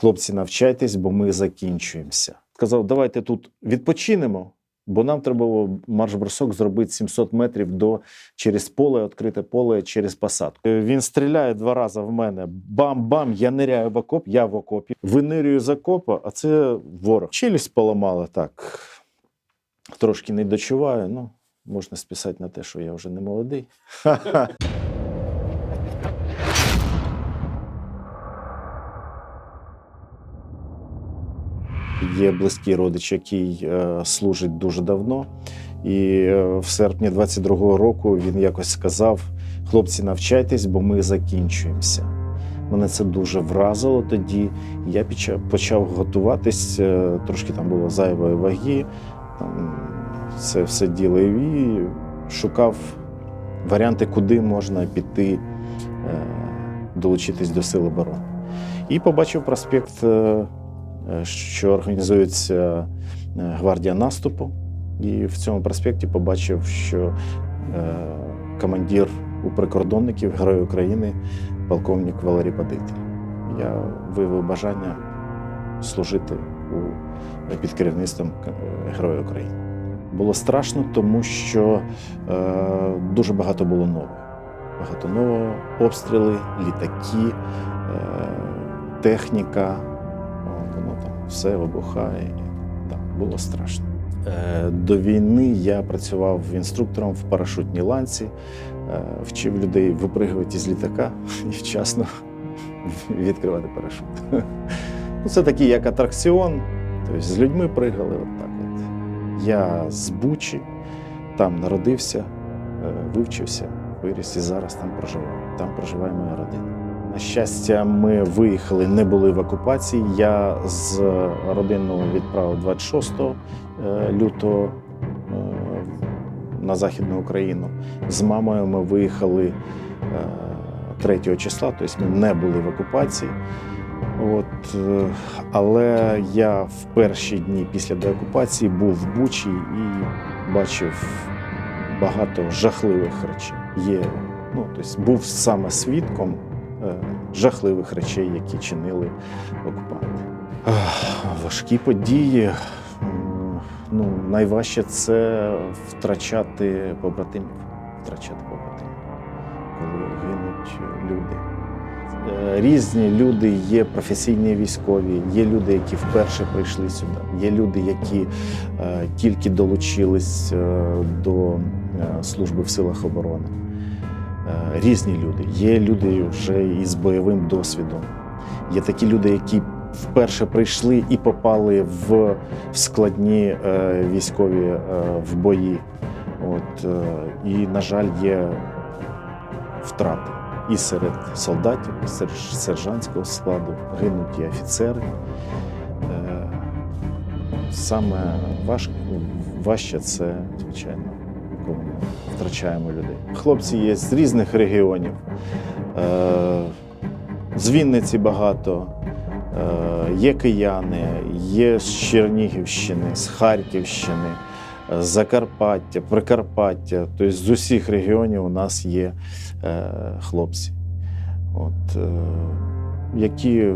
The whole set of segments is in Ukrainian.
Хлопці, навчайтесь, бо ми закінчуємося. Сказав, давайте тут відпочинемо, бо нам треба було марш-бросок зробити 700 метрів до через поле, відкрите поле через посадку. Е, Він стріляє два рази в мене. Бам-бам! Я ниряю в окоп, я в окопі. Винирюю з окопа, а це ворог. Челюсть поламала так. Трошки не дочуваю. Ну, можна списати на те, що я вже не молодий. Є близький родич, який е, служить дуже давно. І е, в серпні 22-го року він якось сказав: хлопці, навчайтесь, бо ми закінчуємося. Мене це дуже вразило тоді. Я почав готуватись, е, трошки там було зайвої ваги, там це все діло і шукав варіанти, куди можна піти, долучитись до Сил оборони. І побачив проспект, що організується е, гвардія наступу. І в цьому проспекті побачив, що е, командир у прикордонників Герой України, полковник Валерій Падитель. Я виявив бажання служити у, під керівництвом е, Героя України. Було страшно, тому що е, дуже багато було нового. Багато нового обстріли, літаки, е, техніка. Все вибухає. Да, було страшно. Е, До війни я працював інструктором в парашутній ланці, е, вчив людей випригувати з літака і вчасно відкривати парашут. Ну, Це такий як атракціон, тобто з людьми пригали. От от. Я з Бучі, там народився, е, вивчився, виріс і зараз там проживаю. Там проживає моя родина. На щастя, ми виїхали, не були в окупації. Я з родиною відправив 26 е, лютого е, на Західну Україну. З мамою ми виїхали е, 3 числа, тобто ми не були в окупації. От, е, але я в перші дні після деокупації був в Бучі і бачив багато жахливих речей. Є, ну, тобто був саме свідком е, жахливих речей, які чинили окупанти. Важкі події. Ну, найважче це втрачати побратимів. Втрачати побратимів, коли гинуть люди. Е, Різні люди є професійні військові, є люди, які вперше прийшли сюди, є люди, які е, тільки долучились е, до е, служби в силах оборони. Е, різні люди. Є люди вже із бойовим досвідом. Є такі люди, які вперше прийшли і попали в складні е, військові е, в бої. От, і, на жаль, є втрати і серед солдатів, і серед сержантського складу, гинуть і офіцери. Саме важче це, звичайно, коли втрачаємо людей. Хлопці є з різних регіонів. Е, З Вінниці багато, е, є кияни, є з Чернігівщини, з Харківщини, е, з Закарпаття, Прикарпаття. Тобто з усіх регіонів у нас є е, хлопці, от, е, які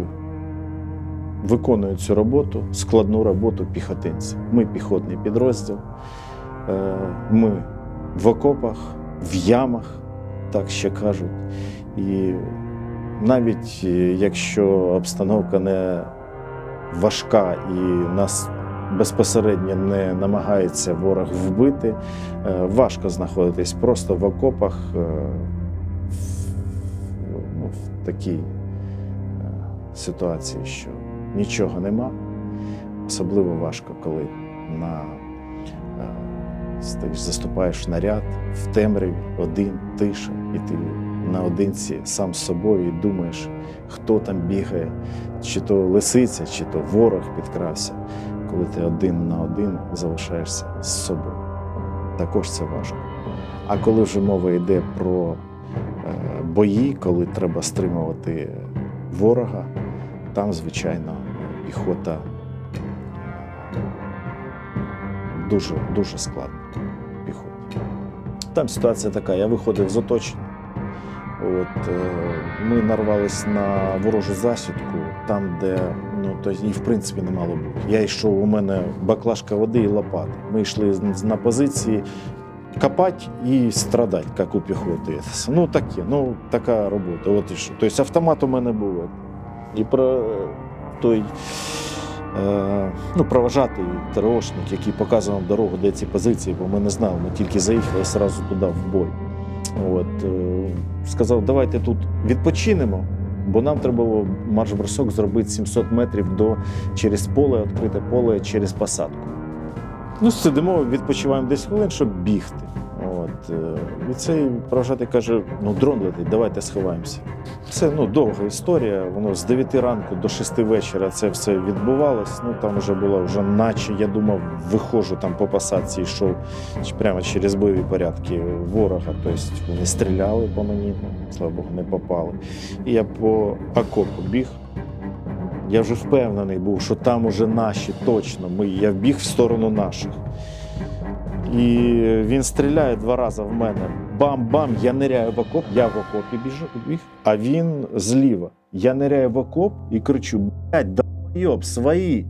виконують цю роботу, складну роботу піхотинців. Ми піхотний підрозділ, е, ми в окопах, в ямах, так ще кажуть. І навіть е, якщо обстановка не важка і нас безпосередньо не намагається ворог вбити, е, важко знаходитись просто в окопах ну, в такій ситуації, що нічого нема. Особливо важко, коли на стоїш, заступаєш наряд в темряві, один, тиша, і ти наодинці сам з собою і думаєш, хто там бігає, чи то лисиця, чи то ворог підкрався, коли ти один на один залишаєшся з собою. Також це важко. А коли вже мова йде про е, бої, коли треба стримувати ворога, там, звичайно, піхота дуже, дуже складно. Піхоті. Там ситуація така: я виходив з оточення. От, е, ми нарвались на ворожу засідку. там, де ну то і в принципі не мало бути. Я йшов, у мене баклажка води і лопата. Ми йшли на позиції копати і страдати, як у піхоти. Ну таке, ну така робота. От. Тобто автомат у мене був. І про той ну, провожатий ТРОшник, який показував дорогу, де ці позиції, бо ми не знали, ми тільки заїхали одразу туди в бой. От, е, сказав, давайте тут відпочинемо, бо нам треба було марш-бросок зробити 700 метрів до, через поле, відкрите поле, через посадку. Ну, сидимо, відпочиваємо десь хвилин, щоб бігти. От, е, і цей провожатий каже: ну, дрон летить, давайте сховаємося. Це ну, довга історія. Воно з 9 ранку до 6 вечора це все відбувалось. Ну там вже було вже наче я думав, виходжу там по посадці, йшов прямо через бойові порядки ворога. Тобто вони стріляли по мені, ну, слава Богу, не попали. І я по окопу біг. Я вже впевнений був, що там уже наші точно. Ми, я біг в сторону наших. І він стріляє два рази в мене. Бам-бам, я ниряю в окоп, я в окопі біжу, біг, а він зліва. Я ниряю в окоп і кричу: блядь, долбойоб, свої.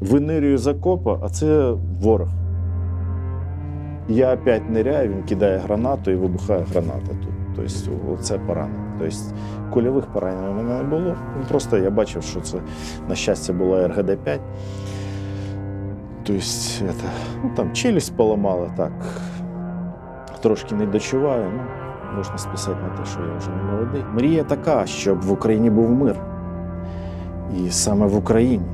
Винирюю з окопа, а це ворог. Я опять ниряю, він кидає гранату і вибухає граната тут. Тобто, це поранення. Тобто, кульових поранень у мене не було. Просто я бачив, що це, на щастя, була РГД-5. Тобто, это, ну, там челюсть поламала, так. Трошки не дочуваю, ну, можна списати на те, що я вже не молодий. Мрія така, щоб в Україні був мир. І саме в Україні.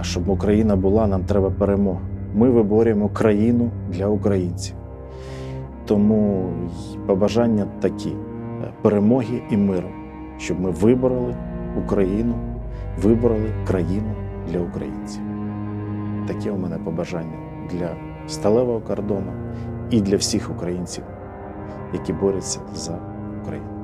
А щоб Україна була, нам треба перемога. Ми виборюємо країну для українців. Тому побажання такі: перемоги і миру, щоб ми вибороли Україну, вибороли країну для українців. Таке у мене побажання для сталевого кордону і для всіх українців, які борються за Україну.